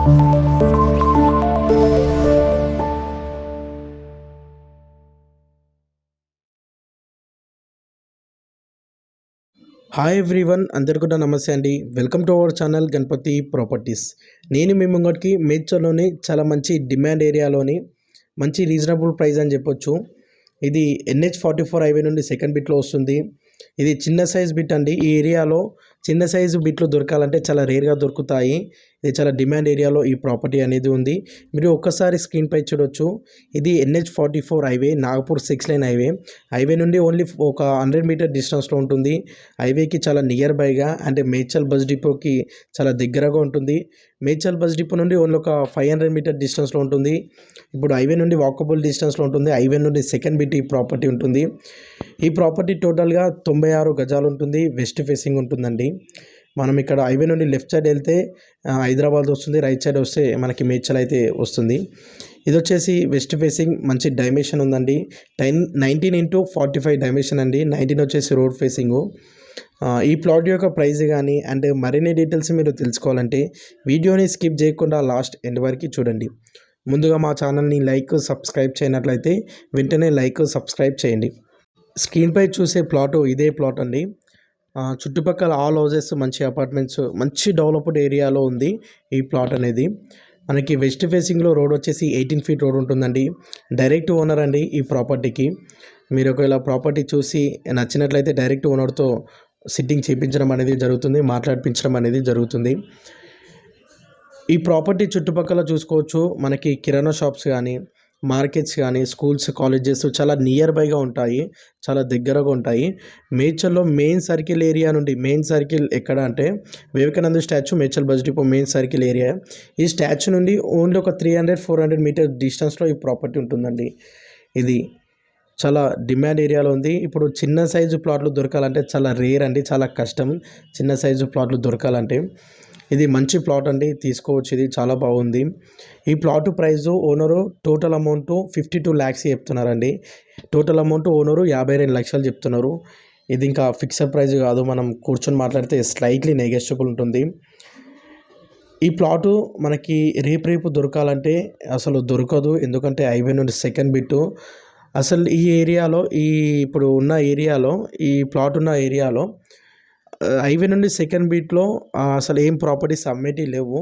Hi everyone అందరికీ కూడా నమస్తే అండి. Welcome to our channel Ganapathi properties నేను మీ ముంగటికి మేడ్చర్లోని చాలా మంచి డిమాండ్ ఏరియాలోని మంచి రీజనబుల్ ప్రైస్ అని చెప్పొచ్చు. ఇది ఎన్హెచ్ ఫార్టీ ఫోర్ హైవే నుండి సెకండ్ బిట్లో వస్తుంది. ఇది చిన్న సైజ్ బిట్ అండి. ఈ ఏరియాలో చిన్న సైజు బిట్లు దొరకాలంటే చాలా రేర్గా దొరుకుతాయి. ఇది చాలా డిమాండ్ ఏరియాలో ఈ ప్రాపర్టీ అనేది ఉంది. మీరు ఒక్కసారి స్క్రీన్పై చూడొచ్చు. ఇది NH forty four highway Nagpur six lane highway. Highway నుండి ఓన్లీ ఒక హండ్రెడ్ మీటర్ డిస్టెన్స్లో ఉంటుంది. హైవేకి చాలా నియర్ బైగా అంటే మేడ్చల్ బస్ డిపోకి చాలా దగ్గరగా ఉంటుంది. మేడ్చల్ బస్ డిపో నుండి ఓన్లీ ఒక ఫైవ్ హండ్రెడ్ మీటర్ డిస్టెన్స్లో ఉంటుంది. ఇప్పుడు హైవే నుండి వాకబుల్ డిస్టెన్స్లో ఉంటుంది. హైవే నుండి సెకండ్ బిట్ ఈ ప్రాపర్టీ ఉంటుంది. ఈ ప్రాపర్టీ టోటల్గా తొంభై ఆరు గజాలు ఉంటుంది. వెస్ట్ ఫేసింగ్ ఉంటుందండి. మనం ఇక్కడ హైవే నుండి లెఫ్ట్ సైడ్ వెళ్తే హైదరాబాద్ వస్తుంది రైట్ సైడ్ వస్తే మనకి మేడ్చల్ అయితే వస్తుంది. ఇది వచ్చేసి వెస్ట్ ఫేసింగ్ మంచి డైమెన్షన్ ఉందండి. Ten nineteen into forty five dimension అండి. నైన్టీన్ వచ్చేసి రోడ్ ఫేసింగు. ఈ ప్లాట్ యొక్క ప్రైస్ కానీ అండ్ మరిన్ని డీటెయిల్స్ మీరు తెలుసుకోవాలంటే వీడియోని స్కిప్ చేయకుండా లాస్ట్ ఎండ్ వరకు చూడండి. ముందుగా మా ఛానల్ని లైక్ సబ్స్క్రైబ్ చేయనట్లయితే వెంటనే లైక్ సబ్స్క్రైబ్ చేయండి. స్క్రీన్పై చూసే ప్లాట్ ఇదే ప్లాట్ అండి. చుట్టుపక్కల ఆల్ హౌజెస్ మంచి అపార్ట్మెంట్స్ మంచి డెవలప్డ్ ఏరియాలో ఉంది ఈ ప్లాట్ అనేది. మనకి వెస్ట్ ఫేసింగ్లో రోడ్ వచ్చేసి ఎయిటీన్ ఫీట్ రోడ్ ఉంటుందండి. డైరెక్ట్ ఓనర్ అండి ఈ ప్రాపర్టీకి. మీరు ఒకవేళ ప్రాపర్టీ చూసి నచ్చినట్లయితే డైరెక్ట్ ఓనర్తో సిట్టింగ్ చేయించడం అనేది జరుగుతుంది మాట్లాడిపించడం అనేది జరుగుతుంది. ఈ ప్రాపర్టీ చుట్టుపక్కల చూసుకోవచ్చు. మనకి కిరాణా షాప్స్ కానీ మార్కెట్స్ కానీ స్కూల్స్ కాలేజెస్ చాలా నియర్ బైగా ఉంటాయి. చాలా దగ్గరగా ఉంటాయి. మేడ్చల్లో మెయిన్ సర్కిల్ ఏరియా నుండి మెయిన్ సర్కిల్ ఎక్కడ అంటే Vivekananda statue Medchal bus depot main circle area. ఈ స్టాచ్యూ నుండి ఓన్లీ ఒక three hundred four hundred meter డిస్టెన్స్లో ఈ ప్రాపర్టీ ఉంటుందండి. ఇది చాలా డిమాండ్ ఏరియాలో ఉంది. ఇప్పుడు చిన్న సైజు ప్లాట్లు దొరకాలంటే చాలా రేర్ అండి చాలా కష్టం. చిన్న సైజు ప్లాట్లు దొరకాలంటే. ఇది మంచి ప్లాట్ అండి తీసుకోవచ్చు ఇది చాలా బాగుంది. ఈ plot price owner total amount fifty two lakhs చెప్తున్నారండి. టోటల్ అమౌంట్ ఓనరు యాభై రెండు లక్షలు చెప్తున్నారు. ఇది ఇంకా ఫిక్స్డ్ ప్రైస్ కాదు మనం కూర్చొని మాట్లాడితే స్లైట్లీ నెగెస్టబుల్ ఉంటుంది. ఈ ప్లాటు మనకి రేపు రేపు దొరకాలంటే అసలు దొరకదు ఎందుకంటే హైవే నుండి సెకండ్ బిట్టు. అసలు ఈ ఏరియాలో ఈ ఇప్పుడు ఉన్న ఏరియాలో ఈ ప్లాట్ ఉన్న ఏరియాలో హైవే నుండి సెకండ్ బీట్లో అసలు ఏం ప్రాపర్టీస్ అమ్మేటి లేవు.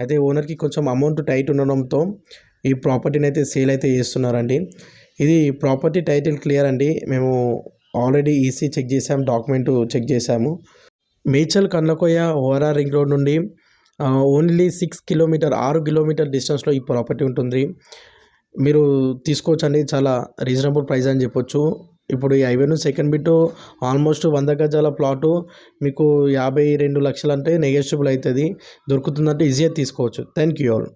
అయితే ఓనర్కి కొంచెం అమౌంట్ టైట్ ఉండడంతో ఈ ప్రాపర్టీని అయితే సేల్ అయితే చేస్తున్నారండి. ఇది ప్రాపర్టీ టైటిల్ క్లియర్ అండి. మేము ఆల్రెడీ ఈసీ చెక్ చేసాము డాక్యుమెంట్ చెక్ చేసాము Medchal Kandlakoya ORR ring road నుండి ఓన్లీ సిక్స్ కిలోమీటర్ ఆరు కిలోమీటర్ డిస్టెన్స్లో ఈ ప్రాపర్టీ ఉంటుంది. మీరు తీసుకోవచ్చండి చాలా రీజనబుల్ ప్రైస్ అని చెప్పొచ్చు. ఇప్పుడు ఈ హైవే సెకండ్ బిట్ ఆల్మోస్ట్ వంద గజాల ప్లాటు మీకు యాభై రెండు లక్షలు అంటే నెగోషియబుల్ అవుతుంది. దొరుకుతుందంటే ఈజీగా తీసుకోవచ్చు. Thank you all